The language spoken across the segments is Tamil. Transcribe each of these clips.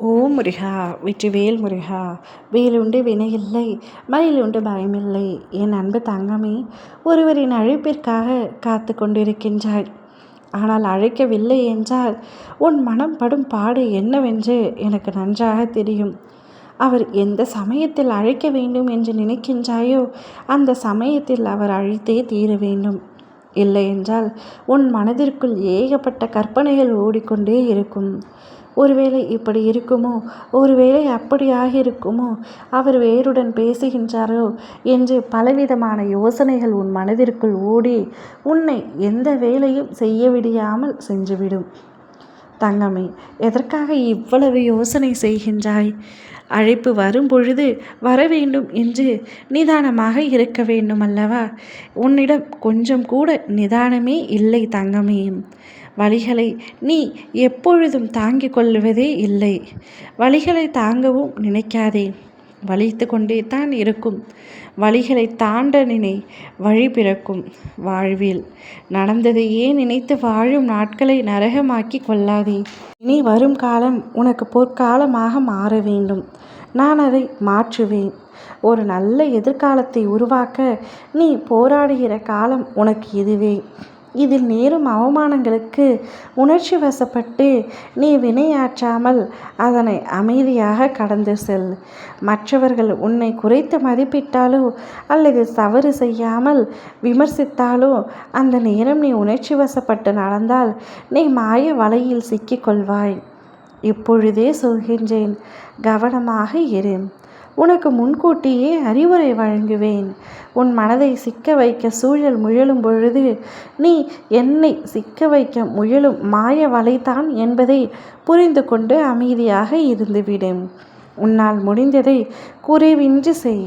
ஓ முருகா வெற்றிவேல் முருகா வேலுண்டு வினையில்லை மயிலுண்டு பயமில்லை என் அன்பு தங்கமே ஒருவரின் அழைப்பிற்காக காத்து கொண்டிருக்கின்றாய். ஆனால் அழைக்கவில்லை என்றால் உன் மனம் படும் பாடு என்னவென்று எனக்கு நன்றாக தெரியும். அவர் எந்த சமயத்தில் அழைக்க வேண்டும் என்று நினைக்கின்றாயோ அந்த சமயத்தில் அவர் அழைத்தே தீர வேண்டும். இல்லை என்றால் உன் மனதிற்குள் ஏகப்பட்ட கற்பனைகள் ஓடிக்கொண்டே இருக்கும். ஒருவேளை இப்படி இருக்குமோ? ஒருவேளை அப்படியாக இருக்குமோ அவர் வேறுடன் பேசுகின்றாரோ? என்று பலவிதமான யோசனைகள் உன் மனதிற்குள் ஓடி உன்னை எந்த வேலையும் செய்ய விடியாமல் சென்றுவிடும். தங்கமே எதற்காக இவ்வளவு யோசனை செய்கின்றாய்? அழைப்பு வரும் பொழுது வர வேண்டும் என்று நிதானமாக இருக்க வேண்டும் அல்லவா உன்னிடம் கொஞ்சம் கூட நிதானமே இல்லை தங்கமே. வழிகளை நீ எப்பொழுதும் தாங்கிக் கொள்வதே இல்லை. வழிகளை தாங்கவும் நினைக்காதே. வலித்து கொண்டே தான் இருக்கும். வழிகளை தாண்ட நினை வழி பிறக்கும் வாழ்வில். நடந்ததையே நினைத்து வாழும் நாட்களை நரகமாக்கி கொள்ளாதே? இனி வரும் காலம் உனக்கு பொற்காலமாக மாற வேண்டும். நான் அதை மாற்றுவேன். ஒரு நல்ல எதிர்காலத்தை உருவாக்க நீ போராடுகிற காலம் உனக்கு இதுவே. இதில் நேரும் அவமானங்களுக்கு உணர்ச்சி வசப்பட்டு நீ வினையாற்றாமல் அதனை அமைதியாக கடந்து செல். மற்றவர்கள் உன்னை குறைத்து மதிப்பிட்டாலோ அல்லது தவறு செய்யாமல் விமர்சித்தாலோ அந்த நேரம் நீ உணர்ச்சி வசப்பட்டு நடந்தால் நீ மாய வலையில் சிக்கிக்கொள்வாய் இப்பொழுதே சொல்கின்றேன் கவனமாக இரு. உனக்கு முன்கூட்டியே அறிவுரை வழங்குவேன். உன் மனதை சிக்க வைக்க சூழல் முயலும் பொழுது நீ என்னை சிக்க வைக்க முயலும் மாய வலைதான் என்பதை புரிந்து கொண்டு அமைதியாக இருந்துவிடும். உன்னால் முடிந்ததை குறைவின்றி செய்.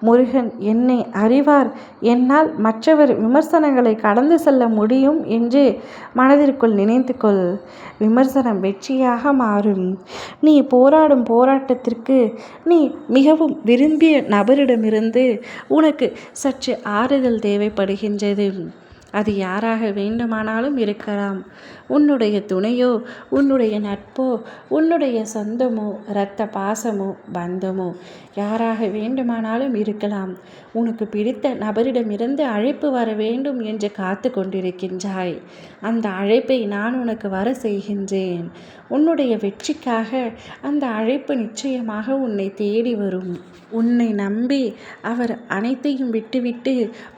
முருகன் என்னை அறிவார். என்னால் மற்றவர் விமர்சனங்களை கடந்து செல்ல முடியும் என்று மனதிற்குள் நினைத்து கொள் விமர்சனம் வெற்றியாக மாறும். நீ போராடும் போராட்டத்திற்கு நீ மிகவும் விரும்பிய நபரிடமிருந்து உனக்கு சற்று ஆறுதல் தேவைப்படுகின்றது. அது யாராக வேண்டுமானாலும் இருக்கலாம். உன்னுடைய துணையோ உன்னுடைய நட்போ உன்னுடைய சொந்தமோ இரத்த பாசமோ பந்தமோ யாராக வேண்டுமானாலும் இருக்கலாம். உனக்கு பிடித்த நபரிடமிருந்து அழைப்பு வர வேண்டும் என்று காத்து கொண்டிருக்கின்றாய். அந்த அழைப்பை நான் உனக்கு வர செய்கின்றேன். உன்னுடைய வெற்றிக்காக அந்த அழைப்பு நிச்சயமாக உன்னை தேடி வரும். உன்னை நம்பி அவர் அனைத்தையும் விட்டுவிட்டு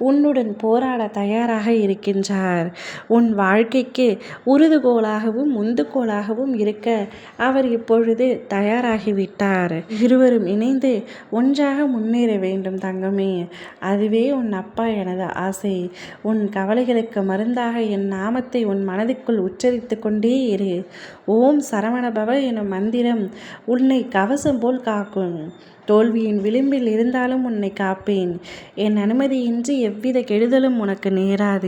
உன்னுடன் போராட தயாராக இருக்கின்றார். உன் வாழ்க்கைக்கு உறுதுகோலாகவும் முந்துகோலாகவும் இருக்க அவர் இப்பொழுது தயாராகிவிட்டார். இருவரும் இணைந்து ஒன்றாக முன்னேற வேண்டும் தங்கமே. அதுவே உன் அப்பா எனது ஆசை. உன் கவலைகளுக்கு மருந்தாக என் நாமத்தை உன் மனதுக்குள் உச்சரித்து கொண்டே இரு. ஓம் சரவணபவ எனும் மந்திரம் உன்னை கவசம் போல் காக்கும். தோல்வியின் விளிம்பில் இருந்தாலும் உன்னை காப்பேன். என் அனுமதியின்றி எவ்வித கெடுதலும் உனக்கு நேராது.